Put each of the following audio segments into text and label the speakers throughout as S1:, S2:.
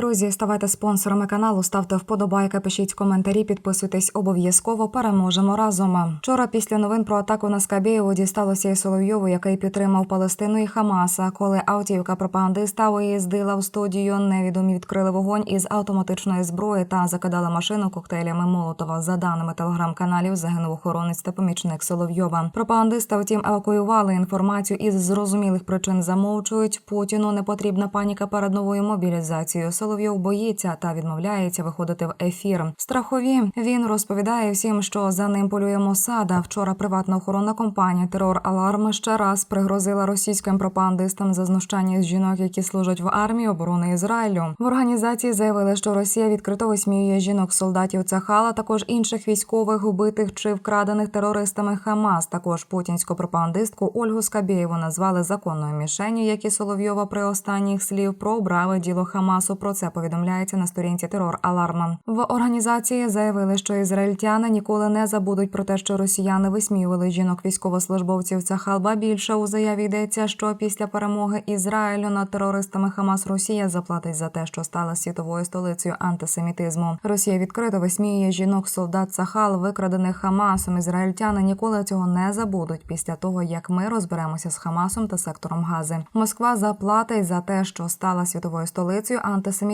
S1: Друзі, ставайте спонсорами каналу, ставте вподобайки, пишіть коментарі, підписуйтесь обов'язково. Переможемо разом. Вчора після новин про атаку на Скабєєву дісталося і Соловйову, який підтримав Палестину і Хамаса. Коли автівка пропагандиста виїздила в студію, невідомі відкрили вогонь із автоматичної зброї та закидали машину коктейлями Молотова. За даними телеграм-каналів, загинув охоронець та помічник Соловйова. Пропагандиста, втім, евакуювали інформацію із зрозумілих причин замовчують. Путіну не потрібна паніка перед новою мобілізацією. Соловйов боїться та відмовляється виходити в ефір. Страхові він розповідає всім, що за ним полює Мосада. Вчора приватна охоронна компанія Терор Аларм ще раз пригрозила російським пропагандистам за знущання з жінок, які служать в армії оборони Ізраїлю. В організації заявили, що Росія відкрито висміює жінок солдатів Цахала, також інших військових убитих чи вкрадених терористами Хамас. Також путінську пропагандистку Ольгу Скабєєву назвали законною мішенью, як і Соловйова при останніх слів про обрави діло Хамасу. Про це повідомляється на сторінці Терор Аларма. В організації заявили, що ізраїльтяни ніколи не забудуть про те, що росіяни висміювали жінок військовослужбовців Цахалба. Більше у заяві йдеться, що після перемоги Ізраїлю над терористами Хамас Росія заплатить за те, що стала світовою столицею антисемітизму. Росія відкрито висміює жінок солдат Сахал, викрадених Хамасом. Ізраїльтяни ніколи цього не забудуть після того, як ми розберемося з Хамасом та сектором Гази. Москва заплатить за те, що стала світовою столицею антисемітизму.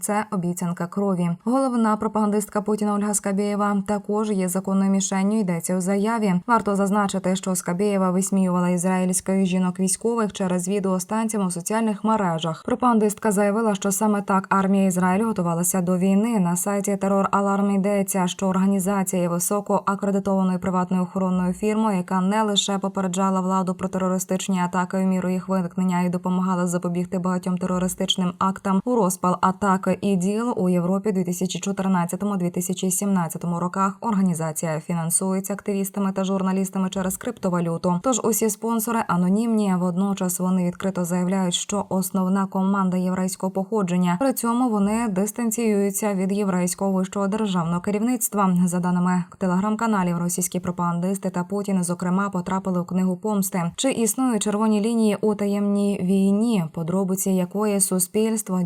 S1: Це обіцянка крові. Головна пропагандистка Путіна Ольга Скабєєва також є законною мішенню. Йдеться у заяві. Варто зазначити, що Скабєєва висміювала ізраїльських жінок військових через відео станціям у соціальних мережах. Пропагандистка заявила, що саме так армія Ізраїлю готувалася до війни. На сайті Терор Аларм йдеться, що організація є високо акредитованою приватною охоронною фірмою, яка не лише попереджала владу про терористичні атаки в міру їх виникнення і допомагала запобігти багатьом терористичним актам у розпал атаки і діл у Європі 2014-2017 роках. Організація фінансується активістами та журналістами через криптовалюту. Тож усі спонсори анонімні. Водночас вони відкрито заявляють, що основна команда єврейського походження. При цьому вони дистанціюються від єврейського вищого державного керівництва. За даними телеграм-каналів, російські пропагандисти та Путін, зокрема, потрапили у книгу помсти. Чи існують червоні лінії у таємній війні, подробиці якої суспільство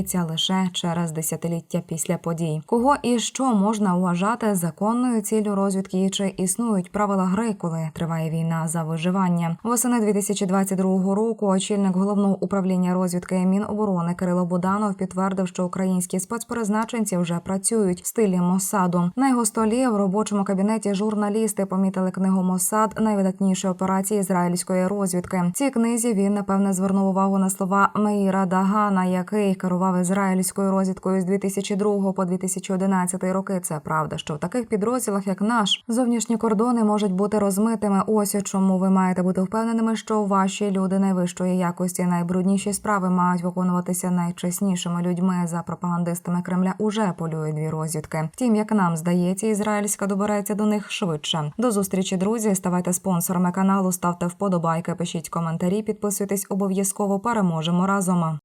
S1: дізнається лише через десятиліття після подій? Кого і що можна вважати законною ціллю розвідки? І Чи існують правила гри, коли триває війна за виживання? Восени 2022 року очільник головного управління розвідки Міноборони Кирило Буданов підтвердив, що українські спецпризначенці вже працюють в стилі Мосаду. На його столі в робочому кабінеті журналісти помітили книгу Мосад найвидатніші операції ізраїльської розвідки. В Цій книзі він напевне звернув увагу на слова Меїра Дагана, який керував ізраїльською розвідкою з 2002 по 2011 роки. Це правда, що в таких підрозділах, як наш, зовнішні кордони можуть бути розмитими. Ось у чому ви маєте бути впевненими, що ваші люди найвищої якості, найбрудніші справи мають виконуватися найчеснішими людьми за пропагандистами Кремля. Уже полюють дві розвідки. Втім, як нам здається, ізраїльська добереться до них швидше. До зустрічі, друзі. Ставайте спонсорами каналу, ставте вподобайки, пишіть коментарі, підписуйтесь обов'язково. Переможемо разом.